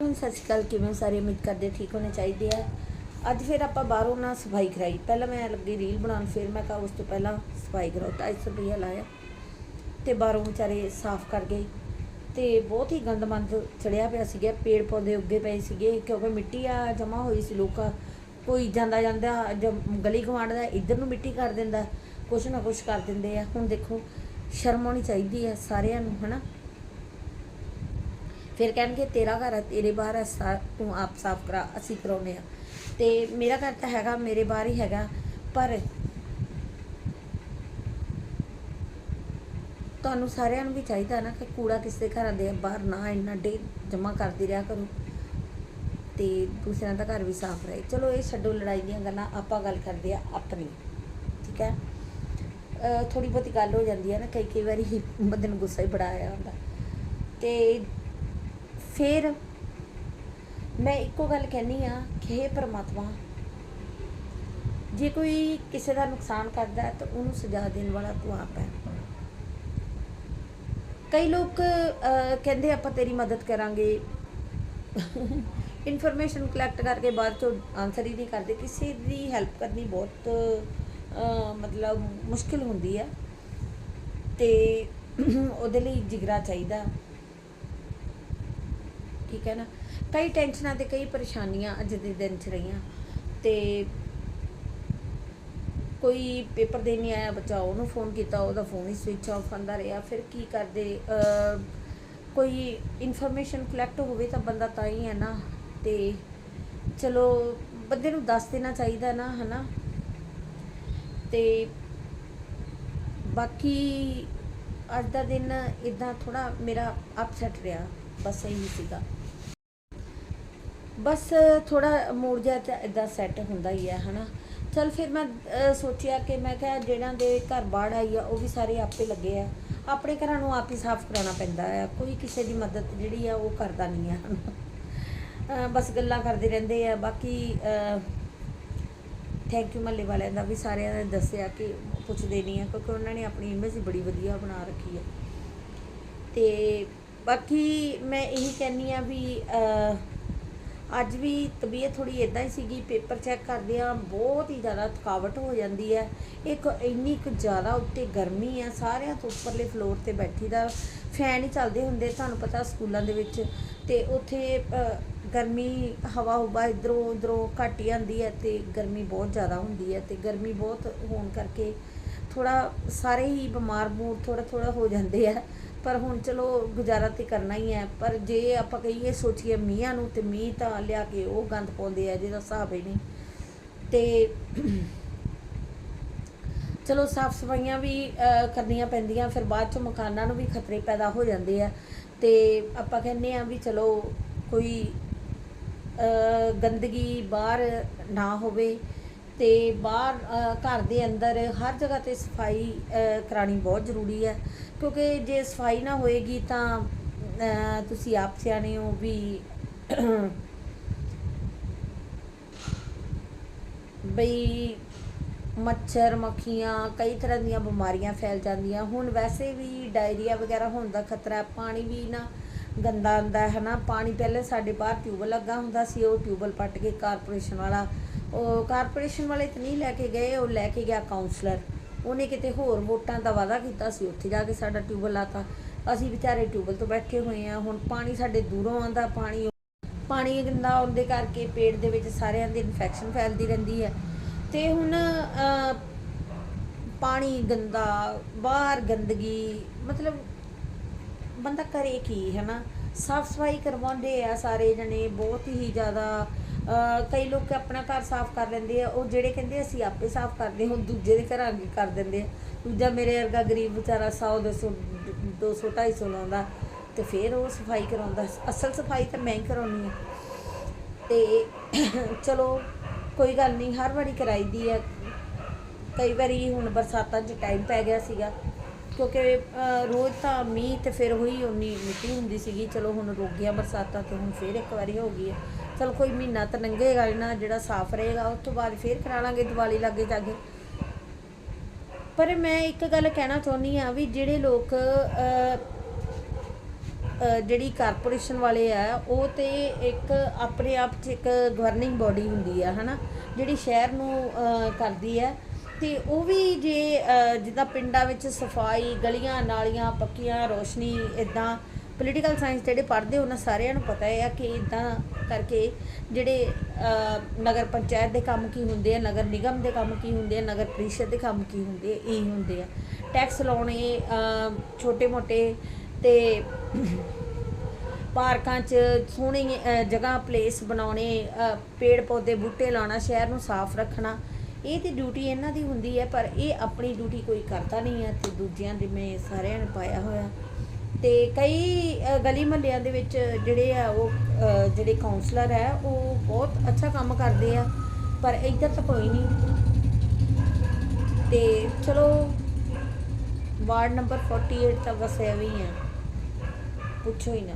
ਸਤਿ ਸ਼੍ਰੀ ਅਕਾਲ, ਕਿਵੇਂ ਸਾਰੇ ਉਮੀਦ ਕਰਦੇ ਠੀਕ ਹੋਣੇ ਚਾਹੀਦੇ ਆ। ਅੱਜ ਫਿਰ ਆਪਾਂ ਬਾਹਰੋਂ ਨਾ ਸਫ਼ਾਈ ਕਰਾਈ। ਪਹਿਲਾਂ ਮੈਂ ਲੱਗੀ ਰੀਲ ਬਣਾਉਣ, ਫਿਰ ਮੈਂ ਕਿਹਾ ਉਸ ਤੋਂ ਪਹਿਲਾਂ ਸਫ਼ਾਈ ਕਰਾਓ 250 ਰੁਪਈਆ ਲਾਇਆ ਤੇ ਬਾਹਰੋਂ ਵਿਚਾਰੇ ਸਾਫ਼ ਕਰ ਗਏ ਤੇ ਬਹੁਤ ਹੀ ਗੰਦਮੰਦ ਚੜਿਆ ਪਿਆ ਸੀਗਾ। ਪੇੜ ਪੌਦੇ ਉੱਗੇ ਪਏ ਸੀਗੇ, ਕਿਉਂਕਿ ਮਿੱਟੀ ਆ ਜਮਾ ਹੋਈ ਸੀ ਲੋਕਾਂ। ਕੋਈ ਜਾਂਦਾ ਜਾਂਦਾ ਜਦ ਗਲੀ ਗਵਾਂਡ ਦਾ ਇੱਧਰ ਨੂੰ ਮਿੱਟੀ ਕਰ ਦਿੰਦਾ, ਕੁਛ ਨਾ ਕੁਛ ਕਰ ਦਿੰਦੇ ਆ। ਹੁਣ ਦੇਖੋ, ਸ਼ਰਮ ਆਉਣੀ ਚਾਹੀਦੀ ਹੈ ਸਾਰਿਆਂ ਨੂੰ, ਹਨਾ? ਫਿਰ ਕਹਿਣਗੇ, ਤੇਰਾ ਘਰ ਹੈ, ਤੇਰੇ ਬਾਹਰ ਹੈ, ਸਾ- ਤੂੰ ਆਪ ਸਾਫ਼ ਕਰਾ, ਅਸੀਂ ਕਰਾਉਨੇ ਆ ਤੇ ਮੇਰਾ ਘਰ ਤਾਂ ਹੈਗਾ, ਮੇਰੇ ਬਾਹਰ ਹੀ ਹੈਗਾ, ਪਰ ਤੁਹਾਨੂੰ ਸਾਰਿਆਂ ਨੂੰ ਵੀ ਚਾਹੀਦਾ ਨਾ ਕਿ ਕੂੜਾ ਕਿਸੇ ਘਰਾਂ ਦੇ ਬਾਹਰ ਨਾ ਇੰਨਾ ਡੇ ਜਮਾ ਕਰਦੀ ਰਿਹਾ ਕਰੋ ਤੇ ਦੂਸਰਿਆਂ ਦਾ ਘਰ ਵੀ ਸਾਫ਼ ਰਹੇ। ਚਲੋ, ਇਹ ਛੱਡੋ ਲੜਾਈ ਦੀਆਂ ਗੱਲਾਂ, ਆਪਾਂ ਗੱਲ ਕਰਦੇ ਆ ਆਪਣੀ, ਠੀਕ ਹੈ? ਥੋੜੀ ਬਹੁਤੀ ਗੱਲ ਹੋ ਜਾਂਦੀ ਹੈ ਨਾ ਕਈ ਕਈ ਵਾਰੀ ਬੰਦੇ ਨੂੰ ਗੁੱਸਾ ਹੀ ਬੜਾ ਆਇਆ ਹੁੰਦਾ। ਤੇ ਫਿਰ ਮੈਂ ਇੱਕੋ ਗੱਲ ਕਹਿਨੀ ਆ ਕਿ हे ਪ੍ਰਮਾਤਮਾ, ਜੇ ਕੋਈ ਕਿਸੇ ਦਾ ਨੁਕਸਾਨ ਕਰਦਾ ਹੈ ਤਾਂ ਉਹਨੂੰ ਸਜ਼ਾ ਦੇਣ ਵਾਲਾ ਤੂੰ ਆਪ ਹੈ। ਕਈ ਲੋਕ ਕਹਿੰਦੇ ਆਪਾਂ ਤੇਰੀ ਮਦਦ ਕਰਾਂਗੇ। ਇਨਫੋਰਮੇਸ਼ਨ ਕਲੈਕਟ ਕਰਕੇ ਬਾਅਦ ਚੋਂ ਆਨਸਰ ਹੀ ਨਹੀਂ ਕਰਦੇ। ਕਿਸੇ ਦੀ ਹੈਲਪ ਕਰਨੀ ਬਹੁਤ ਮਤਲਬ ਮੁਸ਼ਕਿਲ ਹੁੰਦੀ ਹੈ। ਤੇ ਉਹਦੇ ਲਈ ਜਿਗਰਾ ਚਾਹੀਦਾ। ਠੀਕ ਹੈ ਨਾ? ਕਈ ਟੈਨਸ਼ਨਾਂ ਤੇ ਕਈ ਪਰੇਸ਼ਾਨੀਆਂ ਅੱਜ ਦੇ ਦਿਨ ਚ ਰਹੀਆਂ। ਤੇ ਕੋਈ ਪੇਪਰ ਦੇਣ ਨਹੀਂ ਆਇਆ, ਬੱਚਾ ਉਹਨੂੰ ਫੋਨ ਕੀਤਾ, ਉਹਦਾ ਫੋਨ ਹੀ ਸਵਿਚ ਆਫ ਆਂਦਾ ਰਿਹਾ। ਫਿਰ ਕੀ ਕਰਦੇ? ਕੋਈ ਇਨਫੋਰਮੇਸ਼ਨ ਕਲੈਕਟ ਹੋਵੇ ਤਾਂ ਬੰਦਾ ਤਾਂ ਹੀ ਹੈ ਨਾ। ਤੇ ਚਲੋ, ਬੰਦੇ ਨੂੰ ਦੱਸ ਦੇਣਾ ਚਾਹੀਦਾ ਨਾ, ਹਨਾ? ਤੇ ਬਾਕੀ ਅੱਜ ਦਾ ਦਿਨ ਇਦਾਂ ਥੋੜਾ ਮੇਰਾ ਅਪਸੈਟ ਰਿਹਾ। ਬਸ ਇਹੀ ਸੀਗਾ। ਬਸ ਥੋੜਾ ਮੂਡ ਜਿਹਾ ਤਾਂ ਇਦਾਂ ਸੈੱਟ ਹੁੰਦਾ ਹੀ ਹੈ ਹਨਾ। ਚਲ ਫਿਰ ਮੈਂ ਸੋਚਿਆ ਕਿ ਮੈਂ ਕਿਹਾ ਜਿਹੜਾਂ ਦੇ ਘਰ ਬਾੜ ਆਈ ਆ ਉਹ ਵੀ ਸਾਰੇ ਆਪੇ ਲੱਗੇ ਆ। ਆਪਣੇ ਘਰਾਂ ਨੂੰ ਆਪ ਹੀ ਸਾਫ਼ ਕਰਾਉਣਾ ਪੈਂਦਾ ਆ। ਕੋਈ ਕਿਸੇ ਦੀ ਮਦਦ ਜਿਹੜੀ ਆ ਉਹ ਕਰਦਾ ਨਹੀਂ ਆ। ਅਹ, ਬਸ ਗੱਲਾਂ ਕਰਦੇ ਰਹਿੰਦੇ ਆ। ਬਾਕੀ ਥੈਂਕ ਯੂ ਮੱਲੇ ਵਾਲਿਆਂ ਦਾ ਵੀ ਸਾਰਿਆਂ ਨੇ ਦੱਸਿਆ ਕਿ ਪੁੱਛਦੇ ਨਹੀਂ ਆ ਕਿਉਂਕਿ ਉਹਨਾਂ ਨੇ ਆਪਣੀ ਇਮੇਜ ਬੜੀ ਵਧੀਆ ਬਣਾ ਰੱਖੀ ਹੈ ਤੇ ਬਾਕੀ ਮੈਂ ਇਹੀ ਕਹਿੰਨੀ ਆ ਵੀ ਅੱਜ ਵੀ ਤਬੀਅਤ ਥੋੜੀ ਇਦਾਂ ਹੀ ਸੀਗੀ, ਪੇਪਰ ਚੈੱਕ ਕਰਦੇ ਆ ਬਹੁਤ ਹੀ ਜ਼ਿਆਦਾ ਥਕਾਵਟ ਹੋ ਜਾਂਦੀ ਹੈ। ਇੱਕ ਇੰਨੀ ਕੁ ਜ਼ਿਆਦਾ ਉੱਤੇ ਗਰਮੀ ਆ ਸਾਰਿਆਂ ਤੋਂ ਉੱਪਰਲੇ ਫਲੋਰ ਤੇ ਬੈਠੀ ਦਾ ਫੈਨ ਹੀ ਚੱਲਦੇ ਹੁੰਦੇ, ਤੁਹਾਨੂੰ ਪਤਾ ਸਕੂਲਾਂ ਦੇ ਵਿੱਚ। ਤੇ ਉੱਥੇ ਗਰਮੀ, ਹਵਾ ਹੁਵਾ ਇਧਰੋਂ ਉਧਰੋਂ ਘੱਟ ਹੀ ਆਉਂਦੀ ਹੈ ਤੇ ਗਰਮੀ ਬਹੁਤ ਜ਼ਿਆਦਾ ਹੁੰਦੀ ਹੈ ਤੇ ਗਰਮੀ ਬਹੁਤ ਹੋਣ ਕਰਕੇ ਥੋੜਾ ਸਾਰੇ ਹੀ ਬਿਮਾਰ ਬੂਰ ਥੋੜਾ ਥੋੜਾ ਹੋ ਜਾਂਦੇ ਆ। ਪਰ ਹੁਣ ਚਲੋ ਗੁਜ਼ਾਰਾ ਤੇ ਕਰਨਾ ਹੀ ਹੈ, ਪਰ ਜੇ ਆਪਾਂ ਕਹੀਏ ਸੋਚੀਏ ਮੀਆਂ ਨੂੰ ਤੇ ਮੀਂਹ ਤਾਂ ਲਿਆ ਕੇ ਉਹ ਗੰਦ ਪਾਉਂਦੇ ਆ, ਜਿਹਦਾ ਹਿਸਾਬ ਹੀ ਨਹੀਂ। ਤੇ ਚਲੋ ਸਾਫ਼ ਸਫਾਈਆਂ ਵੀ ਕਰਨੀਆਂ ਪੈਂਦੀਆਂ, ਫਿਰ ਬਾਅਦ ਚ ਮਕਾਨਾਂ ਨੂੰ ਵੀ ਖਤਰੇ ਪੈਦਾ ਹੋ ਜਾਂਦੇ ਆ। ਤੇ ਆਪਾਂ ਕਹਿੰਦੇ ਆ ਵੀ ਚਲੋ ਕੋਈ ਗੰਦਗੀ ਬਾਹਰ ਨਾ ਹੋਵੇ ਤੇ ਬਾਹਰ ਘਰ ਦੇ ਅੰਦਰ ਹਰ ਜਗ੍ਹਾ ਤੇ ਸਫ਼ਾਈ ਅਹ, ਕਰਾਣੀ ਬਹੁਤ ਜ਼ਰੂਰੀ ਹੈ। ਕਿਉਂਕਿ ਜੇ ਸਫ਼ਾਈ ਨਾ ਹੋਏਗੀ ਤਾਂ ਤੁਸੀਂ ਆਪ ਸਿਆਣੇ ਹੋ ਵੀ ਬਈ ਮੱਛਰ ਮੱਖੀਆਂ ਕਈ ਤਰ੍ਹਾਂ ਦੀਆਂ ਬਿਮਾਰੀਆਂ ਫੈਲ ਜਾਂਦੀਆਂ। ਹੁਣ ਵੈਸੇ ਵੀ ਡਾਇਰੀਆ ਵਗੈਰਾ ਹੋਣ ਦਾ ਖਤਰਾ ਪਾਣੀ ਵੀ ਨਾ ਗੰਦਾ ਆਉਂਦਾ ਹੈ ਨਾ। ਪਾਣੀ ਪਹਿਲੇ ਸਾਡੇ ਬਾਹਰ ਟਿਊਬਲ ਲੱਗਾ ਹੁੰਦਾ ਸੀ ਉਹ ਟਿਊਬਲ ਪੱਟ ਕੇ ਕਾਰਪੋਰੇਸ਼ਨ ਵਾਲਾ ਉਹ ਕਾਰਪੋਰੇਸ਼ਨ ਵਾਲੇ ਤੇ ਨਹੀਂ ਲੈ ਕੇ ਗਏ, ਉਹ ਲੈ ਕੇ ਗਿਆ ਕਾਉਂਸਲਰ ਉਹਨੇ ਕਿਤੇ ਹੋਰ ਵੋਟਾਂ ਦਾ ਵਾਅਦਾ ਕੀਤਾ ਸੀ, ਉੱਥੇ ਜਾ ਕੇ ਸਾਡਾ ਟਿਊਬਲ ਲਾਤਾ। ਅਸੀਂ ਵਿਚਾਰੇ ਟਿਊਬਲ ਤੋਂ ਬੈਠੇ ਹੋਏ ਆ ਹੁਣ ਪਾਣੀ ਸਾਡੇ ਦੂਰੋਂ ਆਉਂਦਾ, ਪਾਣੀ ਪਾਣੀ ਗੰਦਾ ਆਉਣ ਦੇ ਕਰਕੇ ਪੇਟ ਦੇ ਵਿੱਚ ਸਾਰਿਆਂ ਦੀ ਇਨਫੈਕਸ਼ਨ ਫੈਲਦੀ ਰਹਿੰਦੀ ਹੈ। ਤੇ ਹੁਣ ਪਾਣੀ ਗੰਦਾ, ਬਾਹਰ ਗੰਦਗੀ, ਮਤਲਬ ਬੰਦਾ ਕਰੇ ਕੀ ਹੈ ਨਾ ਸਾਫ਼ ਸਫ਼ਾਈ ਕਰਵਾਉਂਦੇ ਆ ਸਾਰੇ ਜਣੇ, ਬਹੁਤ ਹੀ ਜ਼ਿਆਦਾ ਕਈ ਲੋਕ ਆਪਣਾ ਘਰ ਸਾਫ਼ ਕਰ ਲੈਂਦੇ ਆ, ਉਹ ਜਿਹੜੇ ਕਹਿੰਦੇ ਅਸੀਂ ਆਪੇ ਸਾਫ਼ ਕਰਦੇ ਹਾਂ ਦੂਜੇ ਦੇ ਘਰਾਂ ਅੱਗੇ ਕਰ ਦਿੰਦੇ ਆ। ਦੂਜਾ ਮੇਰੇ ਵਰਗਾ ਗਰੀਬ ਵਿਚਾਰਾ 100 200 200 250 ਲਾਉਂਦਾ ਤੇ ਫਿਰ ਉਹ ਸਫ਼ਾਈ ਕਰਾਉਂਦਾ। ਅਸਲ ਸਫ਼ਾਈ ਤਾਂ ਮੈਂ ਹੀ ਕਰਾਉਣੀ ਆ ਤੇ ਚਲੋ, ਕੋਈ ਗੱਲ ਨਹੀਂ, ਹਰ ਵਾਰੀ ਕਰਾਈਦੀ ਹੈ ਕਈ ਵਾਰੀ ਹੁਣ ਬਰਸਾਤਾਂ 'ਚ ਟਾਈਮ ਪੈ ਗਿਆ ਸੀਗਾ, ਕਿਉਂਕਿ ਰੋਜ਼ ਤਾਂ ਮੀਂਹ ਤੇ ਫਿਰ ਹੋਈ ਉਨੀ ਮਿੱਟੀ ਹੁੰਦੀ ਸੀਗੀ। ਚਲੋ ਹੁਣ ਰੁਕ ਗਿਆ ਬਰਸਾਤਾਂ ਤੇ, ਹੁਣ ਫਿਰ ਇੱਕ ਵਾਰੀ ਹੋ ਗਈ ਹੈ ਚਲ ਕੋਈ ਮਹੀਨਾ ਤਾਂ ਲੰਘੇਗਾ ਇਹਨਾਂ ਜਿਹੜਾ ਸਾਫ਼ ਰਹੇਗਾ, ਉਸ ਤੋਂ ਬਾਅਦ ਫਿਰ ਕਰਾ ਲਾਂਗੇ ਦੀਵਾਲੀ ਲੱਗੇ ਕੇ। ਪਰ ਮੈਂ ਇੱਕ ਗੱਲ ਕਹਿਣਾ ਚਾਹੁੰਦੀ ਆ ਵੀ ਜਿਹੜੇ ਲੋਕ ਜਿਹੜੀ ਕਾਰਪੋਰੇਸ਼ਨ ਵਾਲੇ ਆ, ਉਹ ਤੇ ਇੱਕ ਆਪਣੇ ਆਪ 'ਚ ਇੱਕ ਗਵਰਨਿੰਗ ਬਾਡੀ ਹੁੰਦੀ ਆ, ਹਨਾ? ਜਿਹੜੀ ਸ਼ਹਿਰ ਨੂੰ ਕਰਦੀ ਹੈ ਤੇ ਉਹ ਵੀ ਜੇ ਜਿੱਦਾਂ ਪਿੰਡਾਂ ਵਿੱਚ ਸਫ਼ਾਈ, ਗਲੀਆਂ ਨਾਲੀਆਂ, ਪੱਕੀਆਂ, ਰੋਸ਼ਨੀ ਇਦਾਂ ਪੋਲੀਟੀਕਲ ਸਾਇੰਸ ਜਿਹੜੇ ਪੜ੍ਹਦੇ ਉਹਨਾਂ ਸਾਰਿਆਂ ਨੂੰ ਪਤਾ ਹੈ ਕਿ ਇਦਾਂ ਕਰਕੇ ਜਿਹੜੇ ਨਗਰ ਪੰਚਾਇਤ ਦੇ ਕੰਮ ਕੀ ਹੁੰਦੇ ਆ, ਨਗਰ ਨਿਗਮ ਦੇ ਕੰਮ ਕੀ ਹੁੰਦੇ ਆ, ਨਗਰ ਪ੍ਰੀਸ਼ਦ ਦੇ ਕੰਮ ਕੀ ਹੁੰਦੇ ਆ, ਇਹ ਹੁੰਦੇ ਆ। ਟੈਕਸ ਲਾਉਣੇ ਛੋਟੇ ਮੋਟੇ ਤੇ ਪਾਰਕਾਂ 'ਚ ਸੋਹਣੀ ਜਗ੍ਹਾ ਪਲੇਸ ਬਣਾਉਣੇ ਪੇੜ ਪੌਦੇ ਬੂਟੇ ਲਾਉਣਾ, ਸ਼ਹਿਰ ਨੂੰ ਸਾਫ਼ ਰੱਖਣਾ, ਇਹ ਤੇ ਡਿਊਟੀ ਇਹਨਾਂ ਦੀ ਹੁੰਦੀ ਹੈ, ਪਰ ਇਹ ਆਪਣੀ ਡਿਊਟੀ ਕੋਈ ਕਰਦਾ ਨਹੀਂ ਹੈ ਤੇ ਦੂਜਿਆਂ ਦੇ ਮੈਂ ਸਾਰਿਆਂ ਨੇ ਪਾਇਆ ਹੋਇਆ। ਤੇ ਕਈ ਗਲੀ ਮਹੱਲਿਆਂ ਦੇ ਵਿੱਚ ਜਿਹੜੇ ਆ ਉਹ ਜਿਹੜੇ ਕਾਉਂਸਲਰ ਹੈ, ਉਹ ਬਹੁਤ ਅੱਛਾ ਕੰਮ ਕਰਦੇ ਆ, ਪਰ ਇੱਧਰ ਤਾਂ ਕੋਈ ਨਹੀਂ। ਤੇ ਚਲੋ, ਵਾਰਡ ਨੰਬਰ 48 ਤਾਂ ਬਸ ਐਵੇਂ ਹੀ ਆ। ਪੁੱਛੋ ਹੀ ਨਾ।